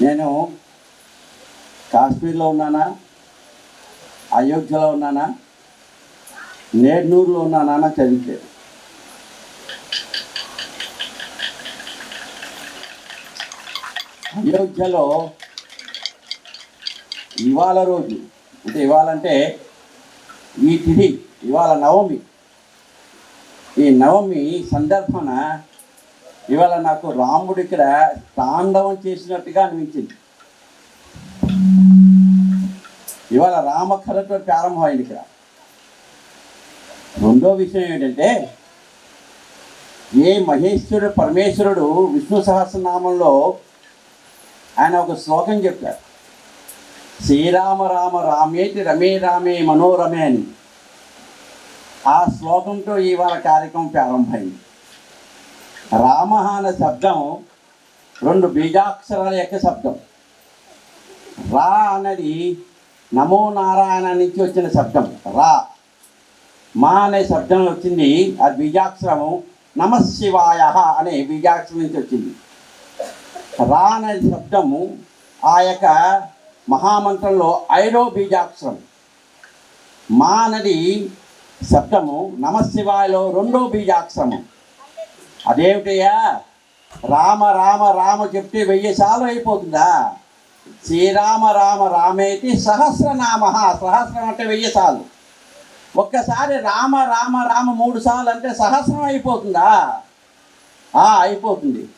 నేను కాశ్మీర్లో ఉన్నానా? అయోధ్యలో ఉన్నానా? నేర్నూరులో ఉన్నానా నాకు చదివించారు అయోధ్యలో ఇవాళ రోజు అంటే ఇవాళ అంటే ఈ తిథి ఇవాళ నవమి. ఈ నవమి సందర్భాన ఇవాళ నాకు రాముడు ఇక్కడ తాండవం చేసినట్టుగా అనిపించింది. ఇవాళ రామకథతో ప్రారంభమైంది ఇక్కడ. రెండో విషయం ఏంటంటే ఏ మహేశ్వరుడు పరమేశ్వరుడు విష్ణు సహస్రనామంలో ఆయన ఒక శ్లోకం చెప్పారు. శ్రీరామ రామ రామేతి రమే రామే మనోరమే అని. ఆ శ్లోకంతో ఇవాళ కార్యక్రమం ప్రారంభమైంది. రామ అనే శబ్దం రెండు బీజాక్షరాల యొక్క శబ్దం. రా అన్నది నమో నారాయణ నుంచి వచ్చిన శబ్దం. రా. మా అనే శబ్దం వచ్చింది అది బీజాక్షరము నమశివాయ అనే బీజాక్షరం నుంచి వచ్చింది. రా అనే శబ్దము ఆ యొక్క మహామంత్రంలో ఐదో బీజాక్షరం. మా అన్నది శబ్దము నమశివాయలో రెండో బీజాక్షరము. అదేమిటయ్యా? రామ రామ రామ చెప్తే వెయ్యి సార్లు అయిపోతుందా? శ్రీరామ రామ రామేతి సహస్రనామ సహస్రం అంటే వెయ్యి సార్లు. ఒక్కసారి రామ రామ రామ మూడు సార్లు అంటే సహస్రం అయిపోతుందా? ఆ, అయిపోతుంది.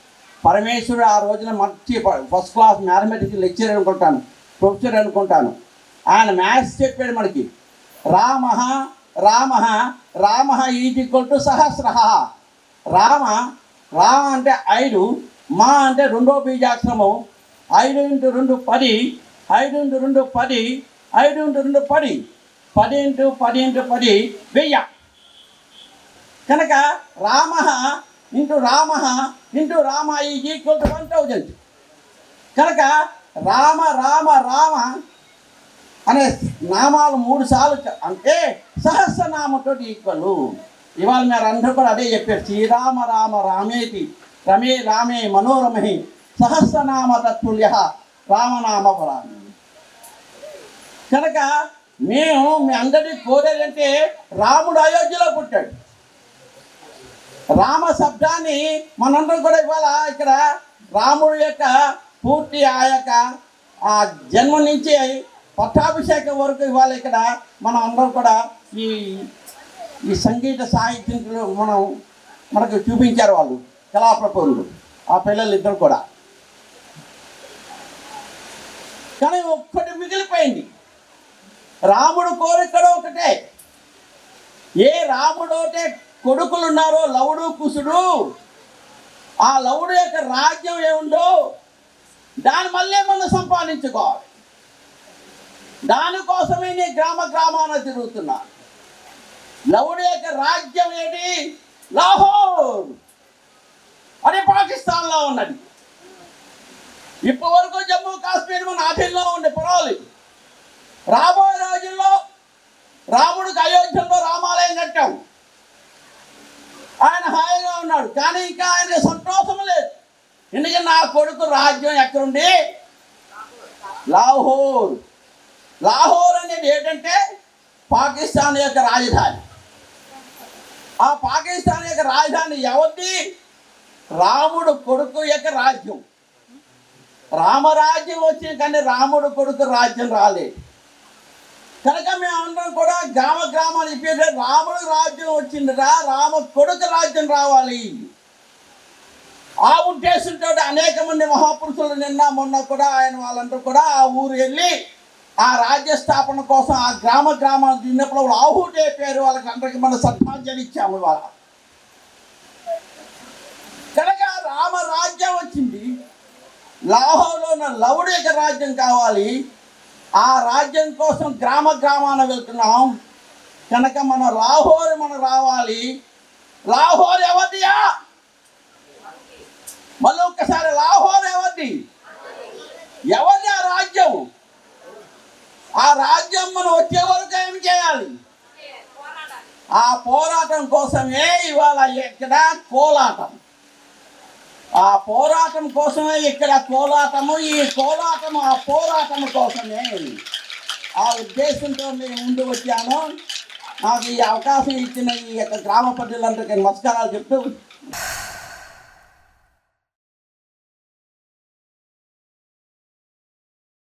పరమేశ్వరుడు ఆ రోజున మంచి ఫస్ట్ క్లాస్ మ్యాథమెటిక్స్ లెక్చర్ అనుకుంటాను. ప్రొఫెసర్ అనుకుంటాను. ఆయన మ్యాథ్స్ చెప్పాడు మనకి. Rama Rama Rama is equal to సహస్ర రామ రామ అంటే ఐదు మా అంటే రెండో బీజాక్షరము ఐదు ఇంటూ రెండు పది ఐదు ఇంటూ రెండు పది ఐదు ఇంటూ రెండు పది పది ఇంటూ పది ఇంటూ పది వెయ్య. కనుక Rama into Rama into Rama is equal to one thousand. కనుక రామ రామ రామ అనే నామాలు మూడు సార్లు అంటే సహస్రనామతో ఈక్వల్. ఇవాళ మీరు అందరూ కూడా అదే చెప్పారు. శ్రీరామ రామ రామేతి రమే రామే మనోరమహి సహస్రనామ తత్తుల్య రామనామ పరామి కనుక మేము మీ అందరినీ కోరేదంటే రాముడు అయోధ్యలో పుట్టాడు. రామ శబ్దాన్ని మనందరం కూడా ఇవాళ ఇక్కడ రాముడి యొక్క పూర్తి ఆ యొక్క ఆ జన్మ నుంచి పట్టాభిషేకం వరకు ఇవాళ ఇక్కడ మనం అందరం కూడా ఈ ఈ సంగీత సాహిత్యంలో మనం మనకు చూపించారు వాళ్ళు కళాప్రపంలు ఆ పిల్లలు ఇద్దరు కూడా. కానీ ఒక్కటి మిగిలిపోయింది. రాముడు కోరికడ ఒకటే. ఏ రాముడు అంటే కొడుకులు ఉన్నారో లవుడు కుసుడు ఆ లవుడు యొక్క రాజ్యం ఏముందో దాని మళ్ళీ మనం సంపాదించుకోవాలి. దానికోసమే నేను గ్రామ గ్రామాన తిరుగుతున్నాను లవుడి యొక్క రాజ్యం ఏంటి లాహోర్. అది పాకిస్తాన్లో ఉన్నది. ఇప్పటి వరకు జమ్మూ కాశ్మీర్ మన ఆధీనంలో ఉండే పర్వాలేదు రాబోయే రోజుల్లో రాముడికి అయోధ్యలో రామాలయం కట్టాం. ఆయన హాయిగా ఉన్నాడు కానీ ఇంకా ఆయన సంతోషం లేదు. ఎందుకంటే నా కొడుకు రాజ్యం ఎక్కడుంది? లాహోర్. లాహోర్ అనేది ఏంటంటే పాకిస్తాన్ యొక్క రాజధాని. ఆ పాకిస్తాన్ యొక్క రాజధాని ఎవరిది? రాముడు కొడుకు యొక్క రాజ్యం. రామరాజ్యం వచ్చింది కానీ రాముడు కొడుకు రాజ్యం రాలేదు కనుక మేమందరం కూడా గ్రామ గ్రామాలు చెప్పేది రాముడు రాజ్యం వచ్చిందిరా రామ కొడుకు రాజ్యం రావాలి. ఆ ఉద్దేశంతో అనేక మంది మహాపురుషులు నిన్న మొన్న కూడా ఆయన వాళ్ళందరూ కూడా ఆ ఊరు వెళ్ళి ఆ రాజ్య స్థాపన కోసం ఆ గ్రామ గ్రామాలు తిన్నప్పుడు వాళ్ళు ఆహుటే పేరు వాళ్ళకి అందరికి మన సత్తాంజలి ఇచ్చాము ఇవాళ. కనుక రామ రాజ్యం వచ్చింది. లాహోర్లో ఉన్న లవుడేక రాజ్యం కావాలి. ఆ రాజ్యం కోసం గ్రామ గ్రామాన వెళ్తున్నాం. కనుక మన లాహోర్ మనం రావాలి. లాహోర్ ఎవరిదియా మళ్ళీ ఒక్కసారి లాహోర్ ఎవరిది? ఎవరిది ఆ రాజ్యం? ఆ రాజ్యం మనం వచ్చే వరకు ఏం చేయాలి? ఆ పోరాటం కోసమే ఇవాళ ఇక్కడ కోలాటం. ఆ పోరాటం కోసమే ఇక్కడ కోలాటము ఈ కోలాటము ఆ పోరాటం కోసమే. ఆ ఉద్దేశంతో నేను ముందు వచ్చాను. నాకు ఈ అవకాశం ఇచ్చిన ఈ యొక్క గ్రామ ప్రజలందరికీ నమస్కారాలు చెప్తూ